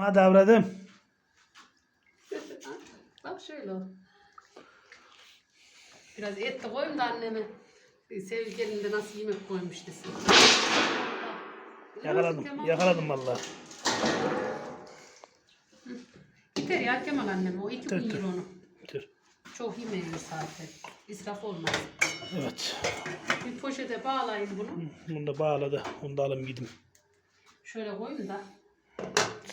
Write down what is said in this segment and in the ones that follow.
Hadi avradım. Bak şöyle ol. Biraz et de koyayım da anneme. Sevgilim de nasıl yemek koymuş desin. Yakaladım. Kemal. Yakaladım valla. Yeter ya Kemal anneme. O iki Tır gün yer onu. Dur. Çok yemeyiz zaten. İsraf olmaz. Evet. Bir poşete bağlayayım bunu. Bunu da bağladı. Onu da alayım gideyim. Şöyle koyayım da.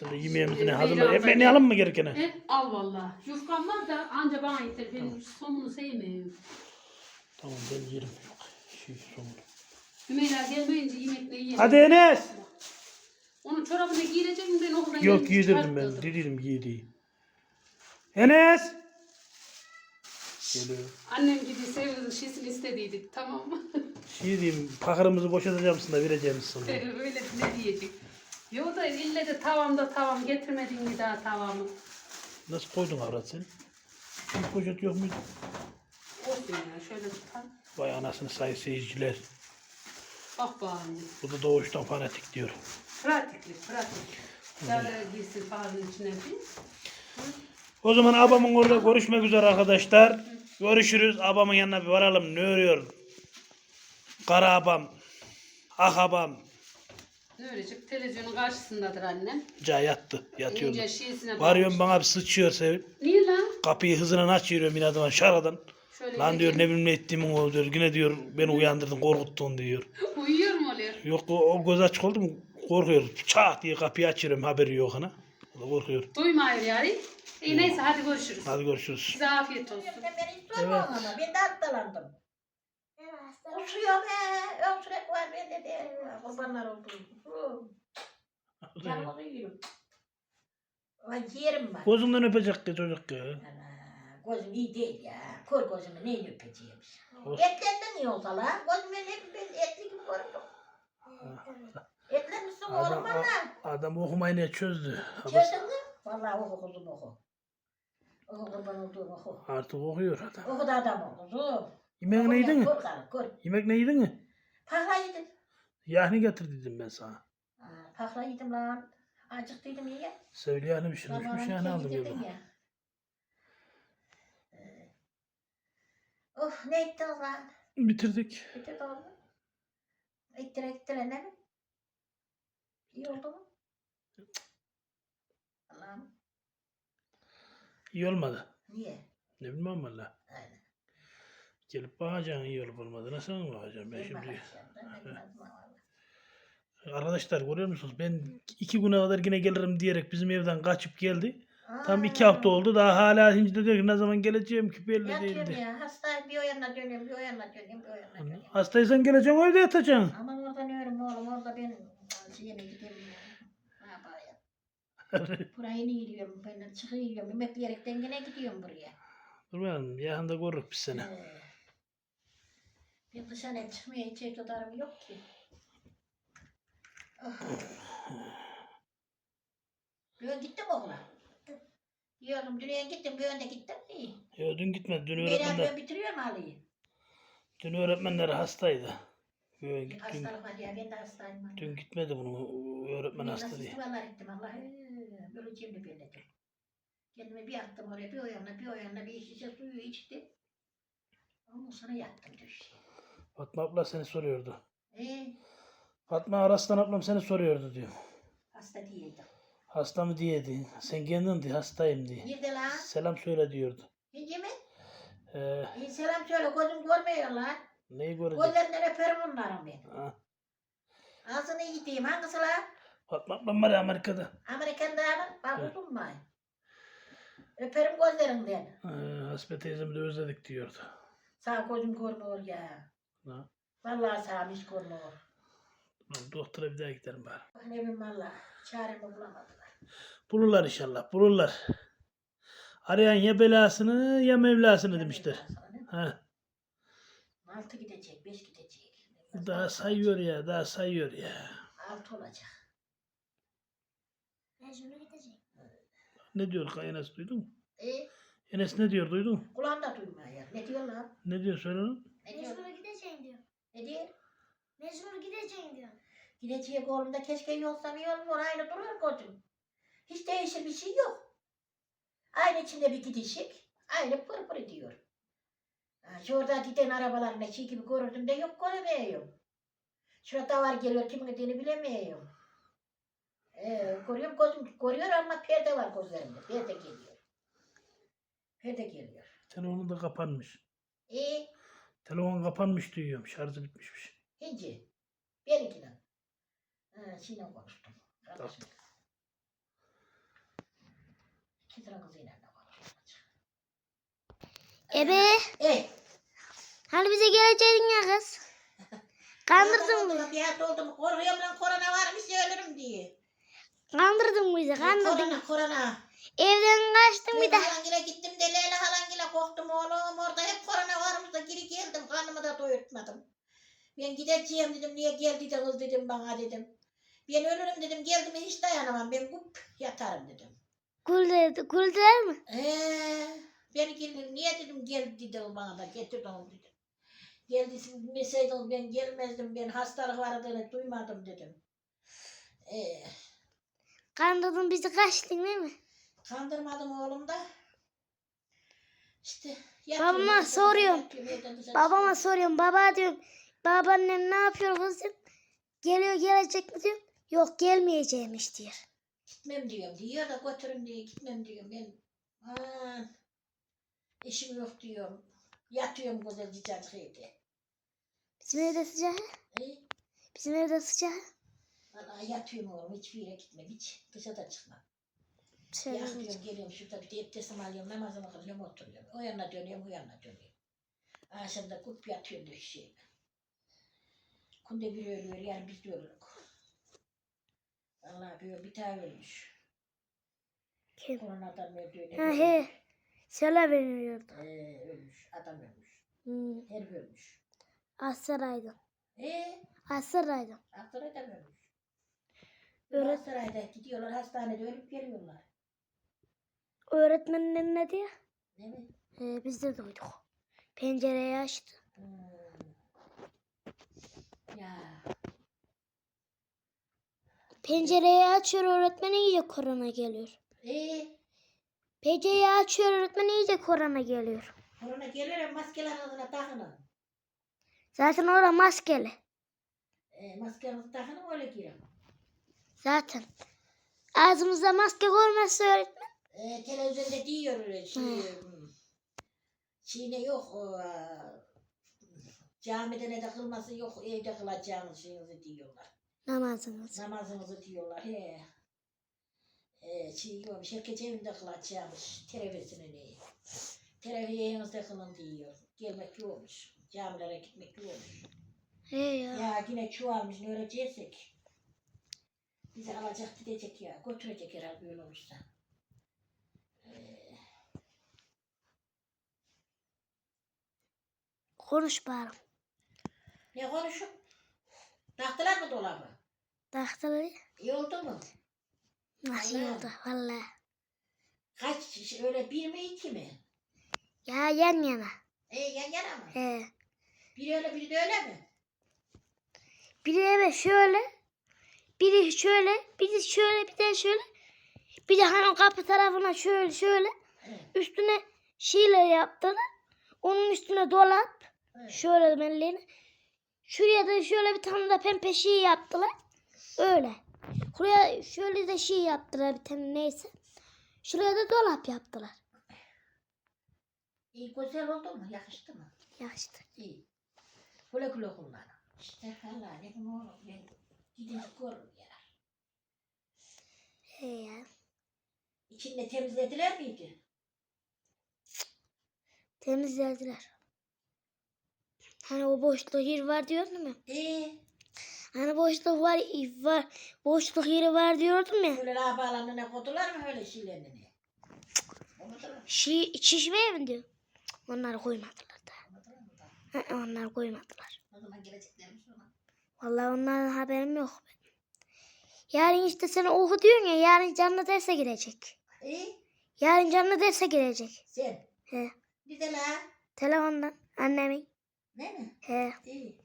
De yemeğimizi ne hazırla. Meyra Ekmeğini abla- alalım mı gerekene? E, al valla. Yufkam var da anca bana yeter. Ben somunu sevmiyorum. Tamam ben yerim. Yok. Şey, somun. Hümeyra gelmeyince yemek ne yiyemem. Hadi Enes. Onun çorabını giyireceğim ben okuldan Yok giydirdim ben. çıkarttırdım. Dedim giydiği. Enes. Geliyor. Annem gibi sevdiğin şişini istediydik tamam mı? Şey diyeyim, pakırımızı boşaltacağım sana, vereceğim sana. Öyle ne diyecek. Yok da ille de tavamda tavam getirmedin mi daha tavamı? Nasıl koydun avrat sen? Bir poşet yok muydu? Olsun ya şöyle tutalım. Vay anasını say seyirciler. Bak bağım. Bu da doğuştan fanatik diyor. Pratiklik pratik. Şöyle girsin falanın içine bir. O zaman abamın orada görüşmek üzere arkadaşlar. Görüşürüz. Abamın yanına bir varalım. Ne örüyor? Kara abam. Ah abam. Ne ölecek? Televizyonun karşısındadır annem. Ca yattı. Yatıyordu. İnce şişine Varıyorum bana bir sıçıyor Sevil. Niye lan? Kapıyı hızına açıyorum inadıma şaradan. Şöyle Lan diyor ne bileyim ne ettiğimin o diyor. Yine diyor beni uyandırdın korkuttun diyor. Uyuyor mu oluyor? Yok o, o göz açık oldu mu korkuyor. Çat diye kapıyı açıyorum haberi yok ana. O da korkuyor. Duymuyor yani. İyi neyse hadi görüşürüz. Hadi görüşürüz. Size afiyet olsun. Ben hiç sormam ama ben de hastalandım. Uçuyorum he, öksürek var bende de. Kurbanlar oldu. Canımı yiyorum. Ay yerim var. Gözünden öpecek ki çocuk ya. Gözüm iyi değil ya. Kör gözümü neyle öpeceğim? Etlerden iyi olsa la. Gözüme ne ben etli gibi gördüm. Etlenmişsin oğlum Adam, bana. adam okumayı ne çözdü. Çözdün mü? Vallahi oku kuzum oku. Oku kurban olduğum oku. artık okuyor adam. Oku da adam ol kuzum. Yemek ne yedin mi? Kör karı. Yemek ne yedin mi? Pahla yedim. Yahni getir dedim ben sana. Aa, Pahla yedim lan. Acıktıydım iyi. Söyle yahni bir şey düşmüş yahni aldım ya. ya. Ee, Of ne ettiniz lan? Bitirdik. Bitti oldu. İttire ittire ne mi? İyi oldu mu? Allah'ım. İyi olmadı. Niye? Ne bilmem valla. Aynen. Gelip bakacaksın iyi olup olmadı. Nasıl mı bakacaksın ben şimdi? Arkadaşlar görüyor musunuz? Ben iki güne kadar yine gelirim diyerek bizim evden kaçıp geldi. Tam iki Aa, hafta oldu. Daha hala şimdi de diyor ki ne zaman geleceğim ki belli Yatıyorum değildi. ya. Hastayım bir o yana dönüyorum, bir o yana dönüyorum, bir o yana dönüyorum. Hastaysan geleceksin evde yatacaksın. Aman orada ne örüm oğlum, orada ben şeye gideyim ya. Ne yapayım? Burayı ne gidiyorum, ben çıkıyorum, emekleyerekten gene gidiyorum buraya. Dur bakalım yakında görürük biz seni. Ee, bir dışarıya çıkmaya hiç iktidarım yok ki. Bir ön gittim okula. Diyordum dünya gittim, bir önde gittim iyi. Ya dün gitmedi. Dün öğretmenler, ben bitiriyorum Ali'yi. dün öğretmenler hastaydı. Dün, dün, Hastalık var ya, ben de hastayım. valla. dün gitmedi bunu öğretmen Ben hasta nasıl diye. istimalar ettim Allah. Öleceğim de ben dedim. Kendime bir attım oraya, bir o yana, bir o yana, bir şişe suyu içtim. Ondan sonra yattım düştüm. Fatma abla seni soruyordu. Ee, Fatma Araslan ablam seni soruyordu diyor. hasta değildim. Hasta mı diyedi. Sen kendin diye hastayım diye. Nerede lan? Selam söyle diyordu. İyi mi? Ee, İyi selam söyle, gözüm görmüyor lan. neyi görecek? Gözlerinden öperim onların ben. Ha. Ağzını yiyeyim, hangisi lan? Fatma ablam var ya Amerika'da. Amerikan'da mı? Bak uzun Öperim gözlerinden. Ee, Hasbe teyzemi de özledik diyordu. Sağ gözüm görmüyor ya. Ha. Vallahi sağım hiç görmüyor. Doktora bir daha gidelim bari. Bak ne bileyim valla. Çaremi bulamadılar. Bulurlar inşallah bulurlar. Arayan ya belasını ya mevlasını demişler. Ha. Altı gidecek, beş gidecek. Daha sayıyor ya daha sayıyor ya. Altı olacak. Gidecek. Ne diyor Enes duydun mu? E, Enes ne diyor duydun mu? kulağımda duymuyor ya. Ne diyor lan? Ne diyor söyle lan. Ne diyor? Mecnun'a gideceğim diyor. Ne diyor? Mecnun'a gideceğim diyor. Gidecek oğlumda keşke yolsam iyi olur. Aynı duruyor gözüm. Hiç değişir bir şey yok. Aynı içinde bir gidişik. Aynı pır pır ediyor. Ha, Şurada giden arabalarına şey gibi görürdüm de yok göremiyorum. Şurada var geliyor kimin gittiğini bilemiyorum. Ee, görüyorum gözüm görüyor ama perde var gözlerimde. Perde geliyor. Perde geliyor. Telefonu da kapanmış. İyi. Telefon kapanmış duyuyorum. Şarjı bitmişmiş. İnci. Benimkine. Ha, şimdi konuştum. Tamam. İki tane kızıyla da konuştum. Ebe, Ey. hani bize geleceydin ya kız. Kandırdın mı? Bir hafta oldu mu? Korkuyorum lan korona varmış ölürüm diye. Kandırdın mı bizi? Kandırdın. Korona korona. Evden kaçtın bir Ben de. halangile gittim de Leyla halangile korktum oğlum. Orada hep korona varmış da geri geldim. Karnımı da doyurtmadım. Ben gideceğim dedim. Niye geldi de kız dedim bana dedim. Ben ölürüm dedim. Geldim hiç dayanamam. Ben gup yatarım dedim. Kul dedi. Kul der mi? Ee, beni geldim. Niye dedim gel dedim bana da getir onu dedim. Geldi bilmeseydin ben gelmezdim. Ben hastalık vardı duymadım dedim. Ee, Kandırdın bizi kaçtın değil mi? Kandırmadım oğlum da. İşte Babama yatıyorum, soruyorum. dışarı Babama soruyorum. Baba diyorum. Babaannem ne yapıyor kızım? Geliyor gelecek mi diyorum. Yok gelmeyeceğimiş diyor. Gitmem diyorum. Diyor da götürün diye gitmem diyorum. Ben aman işim yok diyorum. Yatıyorum güzel cicacık evde. Bizim evde sıcak. E, Bizim evde sıcak. Vallahi yatıyorum oğlum. Hiçbir yere gitmem. Hiç dışarıda çıkmam. Şöyle Yatıyorum geliyorum şurada bir de abdestimi alıyorum. Namazımı kılıyorum oturuyorum. O yana dönüyorum bu yana dönüyorum. Akşamda kup yatıyorum döşeğime. Kunde biri ölüyor yani biz de ölürük. Vallahi böyle bir tane ölmüş. Kim? Koronadan öldüğüne. Ha he. Söyle veriyordu. Ee, ölmüş. Adam ölmüş. Hmm. Herif ölmüş. Asaraydı. Ee, Asaraydı. Aksaray'da mı ölmüş? Öğret Aksaray'da gidiyorlar hastanede ölüp geliyorlar. Öğretmenin ne diyor? Değil mi? Ee, biz de duyduk. Pencereyi açtı. Hmm. Ya. Pencereyi açıyor öğretmen iyice korona geliyor. Ee, Pencereyi açıyor öğretmen iyice korona geliyor. korona gelir maskeler ağzına takının. Zaten orada maskeli. Ee, maskelerinizi takının öyle girin. Zaten. Ağzımızda maske görmezse öğretmen. Ee, televizyonda diyor öyle şey. hmm, Şeyine yok. O, aa, camide ne de kılması yok. Evde kılacağınız şeyinizi diyorlar. Namazımız. Namazınızı diyorlar. He. Ee, şey yok. Herkes evinde kılacağımış. Televizyonu ne? Televizyonu evinizde kılın diyor. Gelmek yokmuş. Camilere gitmek yokmuş. He ya. Ya yine çuvalmış ne öleceksek. Bizi alacak gidecek ya. Götürecek herhalde böyle olursa. Konuş bari. ne konuşup? Taktılar mı dolabı? Daktırı İyi oldu mu? nasıl Vallahi. oldu valla. Kaç şiş- öyle bir mi iki mi? Ya yan yana. E yan yana mı? He. Biri öyle biri de öyle mi? Biri evet şöyle. Biri şöyle. Biri şöyle bir de şöyle. Bir de hani kapı tarafına şöyle şöyle. He. Üstüne şeyle yaptılar. Onun üstüne dolap. Şöyle belleğine. Şuraya da şöyle bir tane de pembe şey yaptılar. Öyle. Buraya şöyle de şey yaptılar bir tane neyse. Şuraya da dolap yaptılar. İyi güzel oldu mu? Yakıştı mı? Yaşlı. İyi. Güle güle kullan. İşte valla ne oğlum ben gidip görürüm ya. He ya. İçinde temizlediler miydi? Temizlediler. Hani o boşluk yeri var diyordum ya. Ee, Hani boşluk var, var boşluk yeri var diyordum ya. böyle lavalarına koydular mı öyle şeylerini? Şi, çişmeye mi diyor? Onlar koymadılar da. Hı, Onlar koymadılar. O zaman geleceklermiş ona. Vallahi onların haberim yok. Yarın işte sen oku diyorsun ya yarın canlı derse girecek. İyi. Yarın canlı derse girecek. Sen. He. Bir de la. Telefondan annemin. Ne mi? He. İyi.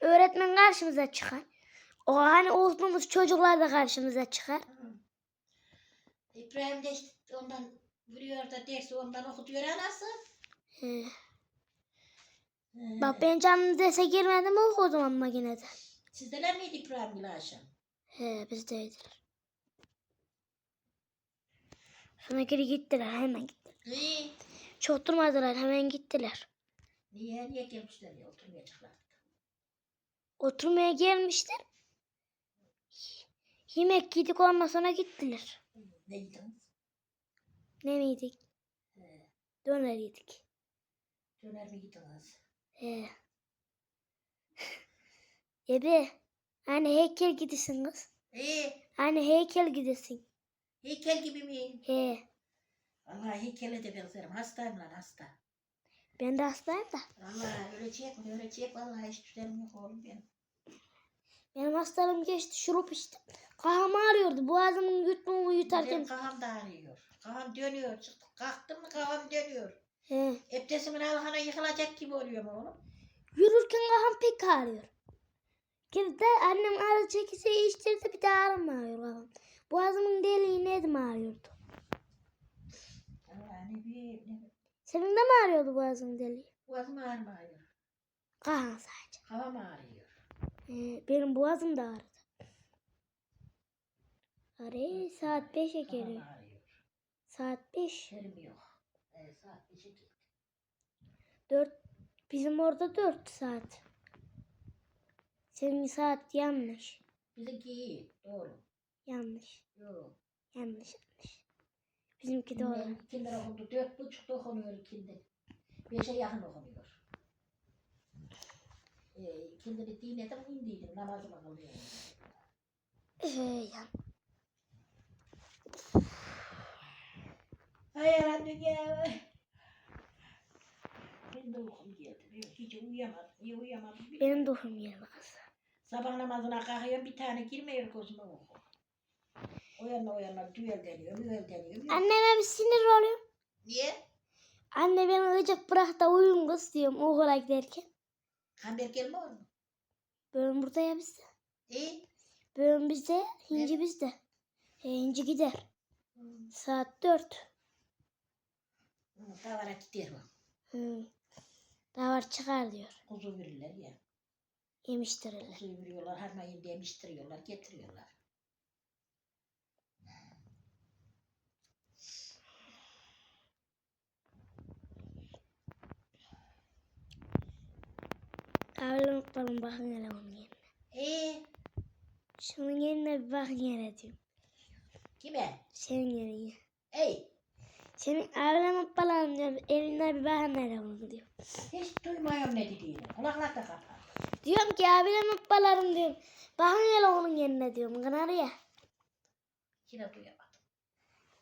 Öğretmen karşımıza çıkar. O hani olduğumuz çocuklar da karşımıza çıkar. Hı. İbrahim de işte ondan vuruyor da dersi ondan okutuyor anası. He. He. Bak ben canlı derse girmedim okudum ama yine de. Sizdeler miydi İbrahim Gül akşam? He bizdeydiler. Sonra geri gittiler hemen gittiler. İyi. Çok durmadılar hemen gittiler. Niye? Niye gelmişler ya oturmayacaklar. Oturmaya gelmişler. Yemek yedik ondan sonra gittiler. Ne yediniz? Ne miydik? He. Döner yedik. Döner mi yediniz? He. Ebe. Hani heykel gidesin kız. İyi. Hani heykel gidesin. Heykel gibi mi? He. Vallahi heykele de benzerim. Hastayım lan hasta. Ben de hastayım da. Vallahi ölecek mi ölecek vallahi hiç düzenim yok oğlum benim. Benim hastalığım geçti şurup içtim. Kafam ağrıyordu. Boğazımın yutmuğumu yutarken. Benim kafam da ağrıyor. Kafam dönüyor. Kalktım mı kafam dönüyor. He. Ebdesimin alhana yıkılacak gibi oluyorum oğlum. Yürürken kafam pek ağrıyor. Girdi annem ağrı çekisi içtirdi bir de ağrım ağrıyor kafam. Boğazımın deliği nedim ağrıyordu. Ne bir Senin de mi ağrıyordu boğazın deliği? Boğazım ağrımıyor. Kafam sadece. Kafam ağrıyor. Ee, benim boğazım da ağrıdı. Arı saat 5'e Kafam geliyor. Saat 5. Yerim yok. E, saat beşe gitti. 4 bizim orada 4 saat. Senin saat yanlış. Bizimki iyi. Doğru. Yanlış. Yok. Yanlış yanlış. Bizimki doğru. İkinden okundu. Dört buçukta okunuyor ikindi. Beşe yakın okunuyor. E, ikindini dinledim, indiydim. Namazıma kılıyorum. Ee, yan. Ay yalan dünya. Benim de uykum geldi. Hiç uyuyamadım. Niye uyuyamadım? Benim de uykum geldi kız. Sabah namazına kalkıyorum bir tane girmiyor gözüme uyku. O yana o yana düğel deniyor, müel deniyor. Anneme bir sinir oluyor. Niye? Anne beni gıcık bırak da uyum kız diyorum okula giderken. Kamber gelme oğlum. Bölüm burada ya bizde. İyi. Bölüm bizde, hinci bizde. E, hinci gider. Saat 4. Hı, Davara gider o. Hı. Davar çıkar diyor. Kuzu verirler ya. Yemiştirirler. Kuzuyu veriyorlar, harmayın demiştiriyorlar, getiriyorlar. Kahveli unutmadım bakın hele onun yerine. İyi. Şunun yerine bir bakın hele diyorum. Kime? Senin yerine. Ey. Senin ağlama falan diyorum. Eline bir bakın hele onu diyor. Hiç duymuyorum ne dediğini. Kulaklar da kapat. Diyorum ki abilerim balarım diyorum. Bakın hele onun yerine diyorum. Kınar ya. Yine duyamadım.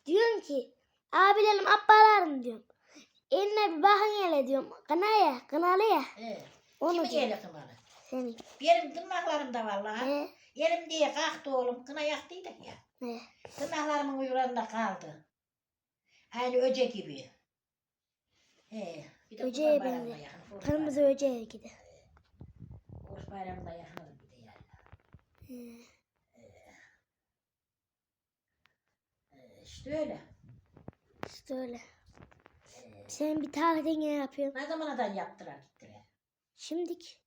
Diyorum ki abilerim abbalarım diyorum. Eline bir bakın hele diyorum. Kınar ya. Kınalı ya. Ee, Onu kimi diyorum. geldi kınalı? Benim tırnaklarımda vallahi. He. Yerim diye kalktı oğlum. Kına yaktıydık ya. Ne? Tırnaklarımın uyuranda kaldı. Aynı öce gibi. He. Bir de Öceğe Kurban Bayramı'na benziyor. yakın. Oruç Kırmızı bayramı- öceğe gider. Oruç bayramında yakın bir de yani. He. Ee, işte öyle. İşte öyle. Sen bir tarihte ne yapıyorsun? Ne zamanadan yaptılar. Şimdik.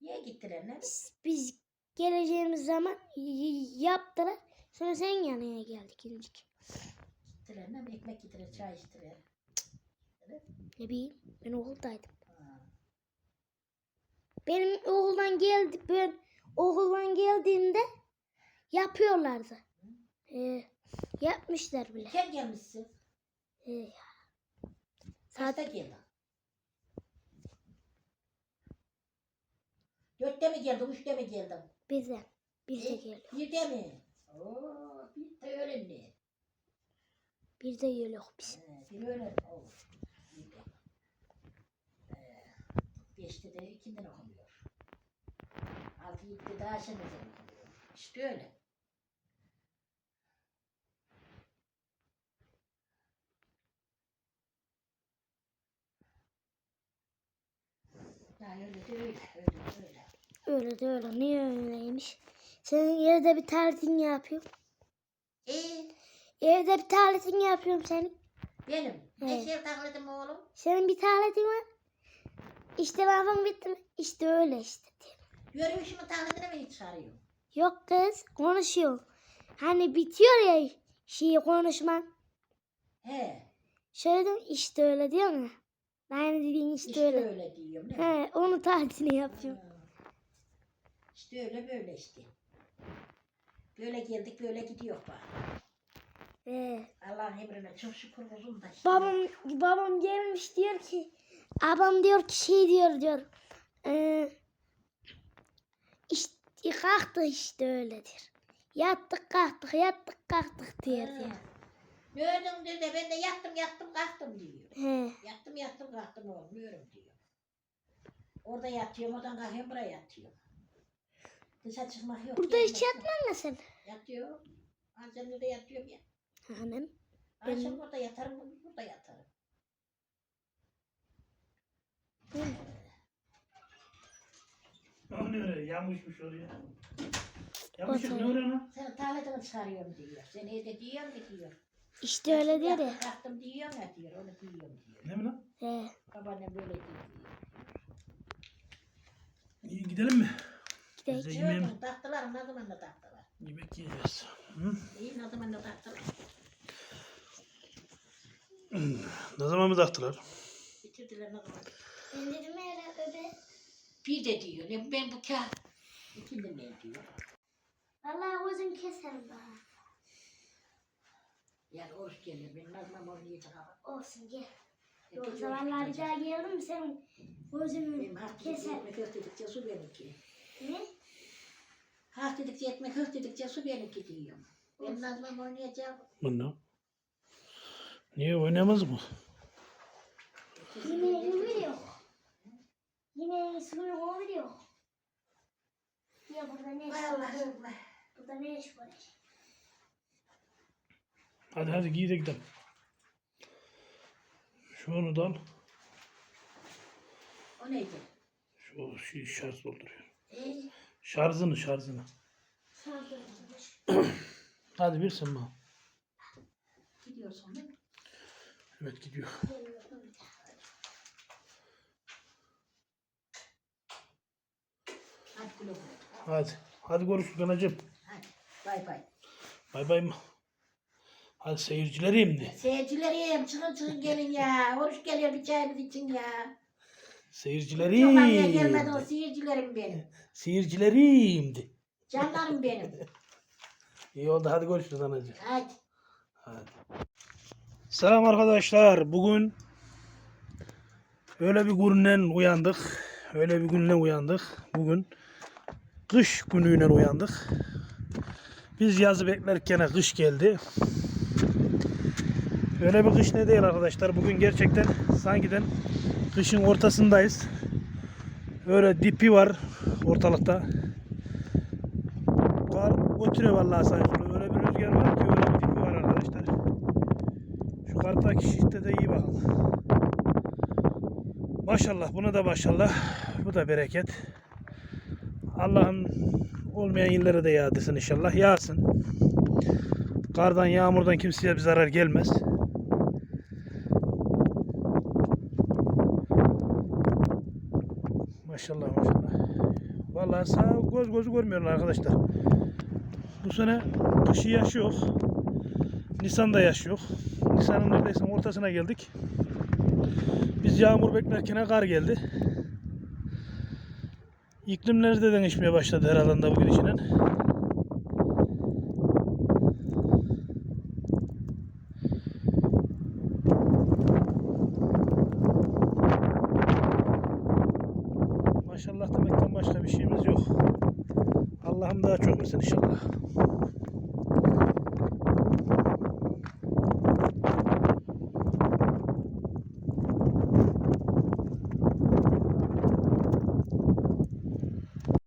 Niye gittiler ne? Biz, biz geleceğimiz zaman yaptılar. Sonra sen yanına geldik indik. Gittiler ne? Ekmek gittiler, çay içtiler. Ne bileyim ben okuldaydım. Ha. Benim okuldan geldi ben okuldan geldiğimde yapıyorlardı. Ee, yapmışlar bile. Kim gelmişsin? Ee, Kaçta saat geldin? Dörtte mi geldin, üçte mi geldin? bize. Biz de E, geliyor. Birde mi? Oo, bir de öğlendi. Biz de geliyor biz. Ee, bir olur. Bir de. Ee, beşte de ikinden okunuyor. Altı yedide de akşam ezanı okunuyor. İşte öyle. Ya öyle de öyle, öyle de öyle. Öyle de öyle. Niye öyleymiş? Senin yerde bir tarihin ne yapıyor? İyi. Evde bir taletini yapıyorum senin. Benim. Ne Evet. şey taklidim oğlum? Senin bir taletin var. İşte lafım bitti mi? İşte öyle işte. Yürüyüşümün taklidini mi hiç sarıyor? Yok kız konuşuyorum. Hani bitiyor ya şeyi konuşman. He. Söyledim işte öyle diyor mu? Ben dediğin işte, İşte öyle. öyle diyorum. değil mi? He, onu tatilini yapıyorum. İşte öyle böyle işte. Böyle geldik böyle gidiyor bak. He. Allah'ın emrine çok şükür olsun da. işte. Babam babam gelmiş diyor ki abam diyor ki şey diyor diyor. Ee, işte kalktı işte öyledir. Yattık kalktık yattık kalktık diyor Ha. diyor. Gördüm diyor de ben de yattım yattım kalktım diyor. He. Yattım yattım kalktım olmuyorum diyor. Orada yatıyorum oradan kalkıyorum buraya yatıyorum. Dışarı çıkmak yok. Burada hiç yatmam mı sen? Yatıyorum. Annemle de yatıyorum ya. Hanım. Akşam burada yatarım burada yatarım. O ne öyle yanmışmış oraya. Yanmışım ne öyle lan? Senin taletini çıkarıyorum diyor. Sen evde diyorum ki diyor. İşte öyle diyor ya. Diyorum ya diyor. Onu diyorum diyor. Ne mi lan? He. Babaannem böyle diyor. İyi gidelim mi? Gidelim. Bize yemeğim, taktılar ne zaman da taktılar. yemek yiyeceğiz. Hı? İyi ne zaman da taktılar. Ne zaman mı taktılar? Bitirdiler ne zaman. Ben dedim öyle öbe. Bir de diyor. Ne, ben bu kağıt. İkindi ne diyor. Vallahi gözüm keserim bana. Yani oruç geliyor. Ben ne zaman oynayacak ama. Olsun gel. E, Yok gece zamanlar oruç bir daha geldim mi senin gözümü Benim hak dedikçe keser. etmek hıh dedikçe su benimki. Ne? Hak dedikçe etmek hıh dedikçe su benimki diyorum. Ben ne zaman oynayacağım. Bunu. Niye oynamaz mı? Yemeğini biliyor. Yemeğini suyunu o biliyor. Ya burada ne iş Hay var? Allah'ım. Burada ne iş var? Hadi hadi giy de gidelim. Şu onu da al. O neydi? Şu şey şarj dolduruyor. E, Şarjını şarjını. Sardırmış. Hadi bir sen bana. gidiyorsun değil mi? Evet gidiyor. Hadi. Hadi. Hadi görüşürüz anacığım. Hadi. Bay bay. Bay bay mı? Hadi seyircilerim de. Seyircilerim çıkın çıkın gelin ya. Oruç geliyor bir çayımız için ya. Seyircilerim. Çok anlaya gelmedi o seyircilerim benim. Seyircilerim de. Canlarım benim. İyi oldu hadi görüşürüz anacığım. Hadi. Hadi. Selam arkadaşlar. Bugün öyle bir günden uyandık. Öyle bir günle uyandık. Bugün kış günüyle uyandık. Biz yazı beklerken kış geldi. Öyle bir kış ne değil arkadaşlar. Bugün gerçekten sankiden kışın ortasındayız. Öyle dipi var ortalıkta. Kar götürüyor vallahi sanki. Öyle bir rüzgar var ki öyle bir dipi var arkadaşlar. Şu karttaki şişte de iyi bakın. Maşallah buna da maşallah. Bu da bereket. Allah'ın olmayan yerlere de yağdırsın inşallah. Yağsın. Kardan yağmurdan kimseye bir zarar gelmez. Maşallah maşallah. Vallahi sağ göz gözü görmüyorlar arkadaşlar. Bu sene kışı yaş yok. Nisan'da yaş yok. Nisan'ın neredeyse ortasına geldik. Biz yağmur beklerken kar geldi. İklimler de değişmeye başladı her alanda bu gidişinin.